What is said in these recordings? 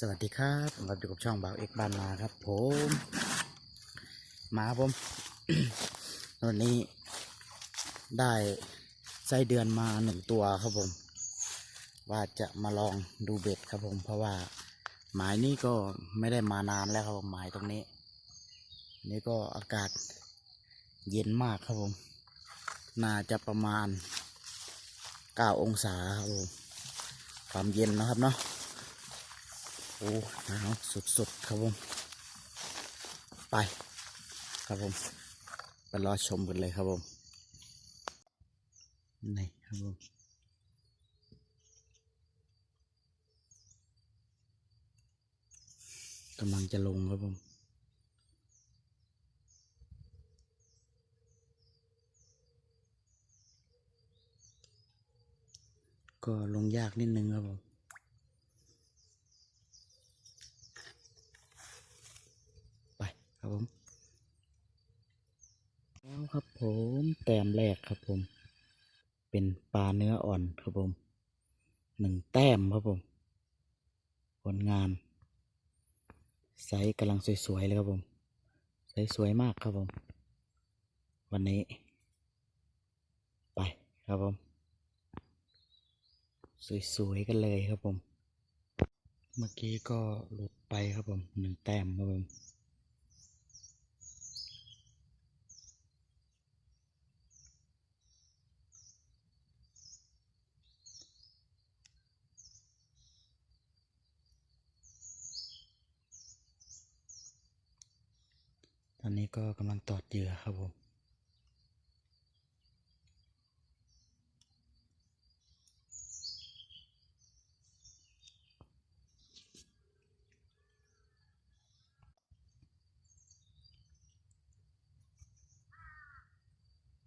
สวัสดีครับผมกับอยู่กับช่องบ่าวเอกบ้านนาครับ ผม มาครับผมวันนี้ได้ไส้เดือนมาหนึ่งตัวครับผม ว่าจะมาลองดูเบ็ดครับผม เพราะว่าหมายนี้ก็ไม่ได้มานานแล้วครับผมหมายตรงนี้ นี่ก็อากาศเย็นมากครับผม น่าจะประมาณเก้าองศาครับผม ความเย็นนะครับเนาะ โอ้หนาวสุดๆครับผมไปครับผมไปรอชมกันเลยครับผมนี่ครับผมกำลังจะลงครับผมก็ลงยากนิดนึงครับผม ไป ครับผมแล้วครับผมแต้มแรกครับผม เป็นปลาเนื้ออ่อนครับผมหนึ่งแต้มครับผม ผลงานไซส์กำลังสวยๆเลยครับผมไซส์สวยมากครับผม วันนี้ ไปครับผม สวยๆกันเลยครับผม เมื่อกี้ก็หลุดไปครับผมหนึ่งแต้มครับผม อนนี้ก็กำลังตอดเหยื่อครับผม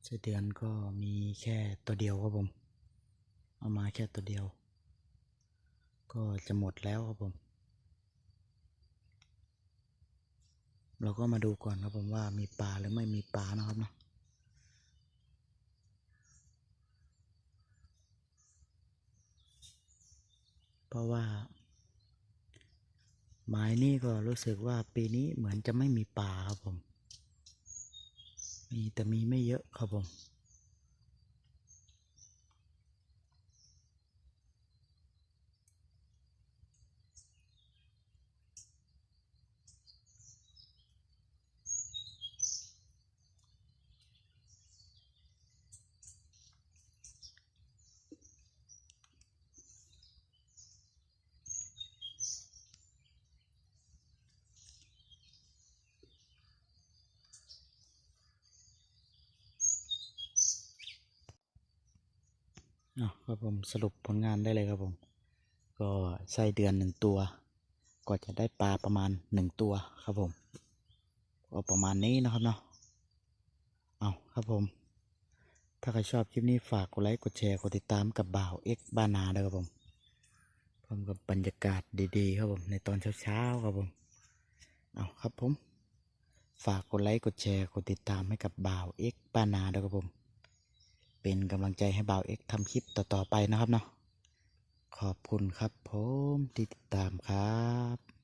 ไส้เดือนก็มีแค่ตัวเดียวครับผม เอามาแค่ตัวเดียว ก็จะหมดแล้วครับผม เราก็มาดูก่อนครับผมว่ามีปลาหรือไม่มีปลานะครับเนาะเพราะว่า ไม้นี่ก็รู้สึกว่าปีนี้เหมือนจะไม่มีปลาครับผม มีแต่มีไม่เยอะครับผม ครับผมสรุปผลงานได้เลยครับผม ก็ไส้เดือนหนึ่งตัว ก็จะได้ปลาประมาณหนึ่งตัวครับผมก็ประมาณนี้นะครับเนาะเอาครับผม ถ้าใครชอบคลิปนี้ฝากกดไลค์กดแชร์กดติดตามกับบ่าวเอ็กบ้านาด้วยครับผมพร้อมกับบรรยากาศดีๆ ครับผม ในตอนเช้าๆครับผมเอาครับผม ฝากกดไลค์กดแชร์กดติดตามให้กับบ่าวเอ็กบ้านนาด้วยครับผม เป็นกำลังใจให้บ่าวเอ็กทำคลิปต่อ ๆ ไปนะครับเนาะขอบคุณครับผมที่ติดตามครับ